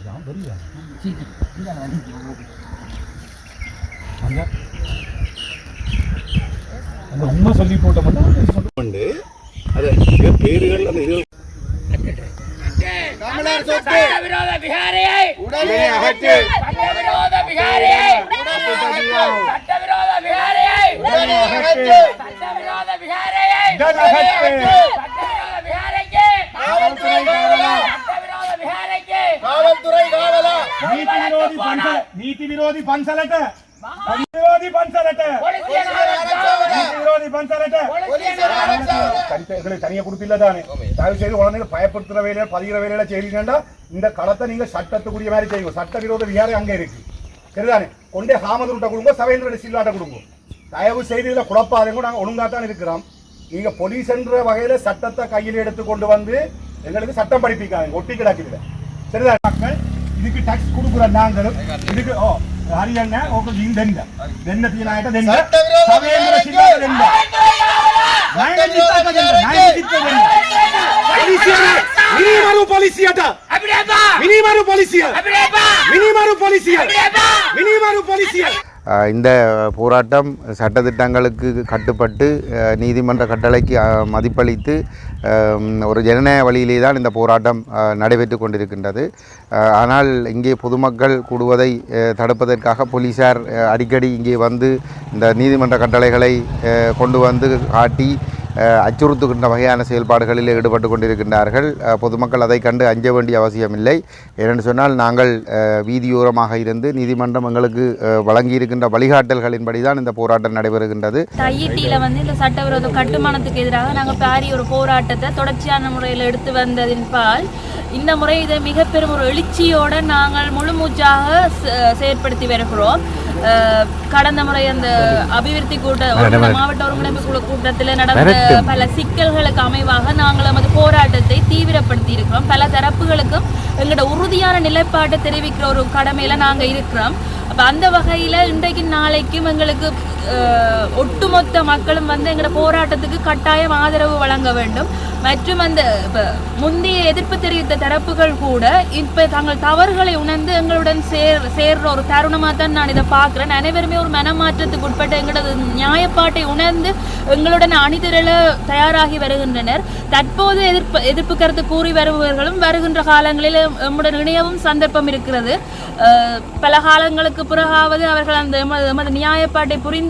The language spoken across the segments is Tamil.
இருக்கான் பெரிய அந்த அந்த உண்மை சொல்லி போட்ட மட்டும் உண்டு அது பேருகள் அந்த இது தமிழர் சொத்து சட்டவிரோத விகாரையை உடனே அகற்று சட்டவிரோத விகாரையை சட்டவிரோத விகாரையை உடனே அகற்று சட்டவிரோத விகாரையை உடனே அகற்று. ವಿರೋಧಿ ಪಂಚ செய்து குழந்தைகள் பயப்படுத்துற வேலையில பதிகிற வேலையில செய்யறீங்கன்னா இந்த களத்தை நீங்க சட்டத்துக்குரிய மாதிரி செய்யுங்க. சட்ட விரோத விகாரம் இருக்கு. சரிதானே? கொண்டே ஹாமதுருட்ட கொடுங்க சவேந்திர சில்லாட்ட கொடுங்க. தயவு செய்து இதுல குழப்பாதங்க. நாங்க ஒழுங்காத்தான் இருக்கிறோம். நீங்க போலீஸ் என்ற வகையில சட்டத்தை கையில் எடுத்து கொண்டு வந்து எங்களுக்கு சட்டம் படிப்பிக்காதீங்க. ஒட்டி கிடக்குதுல சரிதான் இதுக்கு டாக்ஸ் கொடுக்குற நாங்களும் இதுக்கு ஓ ஹரியண்ணா ஓகே இந்த தெண்ட. தெண்ட தீனாயிட்ட தெண்ட. சவேந்திர சிங்க தெண்ட. நாயக ஜித்தாக்க தெண்ட. நாயக ஜித்த தெண்ட. பலிசியா மினி மாரு பலிசியாட அப்படியே மினி மாரு பலிசியா. அப்படியே மினி மாரு பலிசியா. அப்படியே மினி மாரு பலிசியா. இந்த போராட்டம் சட்டத்திட்டங்களுக்கு கட்டுப்பட்டு நீதிமன்ற கட்டளைக்கு மதிப்பளித்து ஒரு ஜனநாயக வழியிலே தான் இந்த போராட்டம் நடைபெற்று கொண்டிருக்கின்றது. ஆனால் இங்கே பொதுமக்கள் கூடுவதை தடுப்பதற்காக போலீசார் அடிக்கடி இங்கே வந்து இந்த நீதிமன்ற கட்டளைகளை கொண்டு வந்து காட்டி அச்சுறுத்துகின்ற வகையான செயல்பாடுகளில் ஈடுபட்டு கொண்டிருக்கின்றார்கள். பொதுமக்கள் அதை கண்டு அஞ்ச வேண்டிய அவசியமில்லை. ஏனென்று சொன்னால் நாங்கள் வீதியோரமாக இருந்து நீதிமன்றம் எங்களுக்கு வழங்கியிருக்கின்ற வழிகாட்டல்களின்படி தான் இந்த போராட்டம் நடைபெறுகின்றது. ஐஇடியில் வந்து இந்த சட்டவிரோத கட்டுமானத்துக்கு எதிராக நாங்கள் பாரி ஒரு போராட்டத்தை தொடர்ச்சியான முறையில் எடுத்து வந்ததின் பால் இந்த முறை இதை மிக பெரும் ஒரு எழுச்சியோடு நாங்கள் முழு மூச்சாக செ- செயற்படுத்தி வருகிறோம். கடந்த முறை அந்த அபிவிருத்தி கூட்ட மாவட்ட ஒருங்கிணைப்பு குழு கூட்டத்தில் நடந்த பல சிக்கல்களுக்கு அமைவாக நாங்கள் நமது போராட்டத்தை தீவிரப்படுத்தி இருக்கிறோம். பல தரப்புகளுக்கும் எங்களோட உறுதியான நிலைப்பாட்டை தெரிவிக்கிற ஒரு கடமையில நாங்க இருக்கிறோம். அப்ப அந்த வகையில இன்றைக்கு நாளைக்கும் எங்களுக்கு ஒட்டுமொத்த மக்களும் வந்து எங்களோட போராட்டத்துக்கு கட்டாயம் ஆதரவு வழங்க வேண்டும். மற்றும் அந்த முந்தைய எதிர்ப்பு தெரிவித்த தரப்புகள் கூட இப்ப தங்கள் தவறுகளை உணர்ந்து எங்களுடன் சேர் சேர்ற ஒரு தருணமா தான் நான் இதை பார்க்குறேன். அனைவருமே ஒரு மனமாற்றத்துக்கு உட்பட்டு எங்களது நியாயப்பாட்டை உணர்ந்து எங்களுடன் அணிதிரள தயாராகி வருகின்றனர். தற்போது எதிர்ப்பு எதிர்ப்பு கருத்து கூறி வருபவர்களும் வருகின்ற காலங்களில் எம்முடன் இணையவும் சந்தர்ப்பம் இருக்கிறது. பல காலங்களுக்கு பிறகாவது அவர்கள் அந்த எமது எமது நியாயப்பாட்டை புரிந்து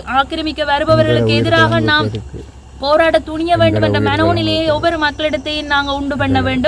ஆக்கிரமிக்க வருபவர்களுக்கு எதிராக நாம் போராட துணிய வேண்டும் என்ற மனோநிலையை ஒவ்வொரு மக்களிடத்தையும் நாங்கள் உண்டு பண்ண வேண்டும்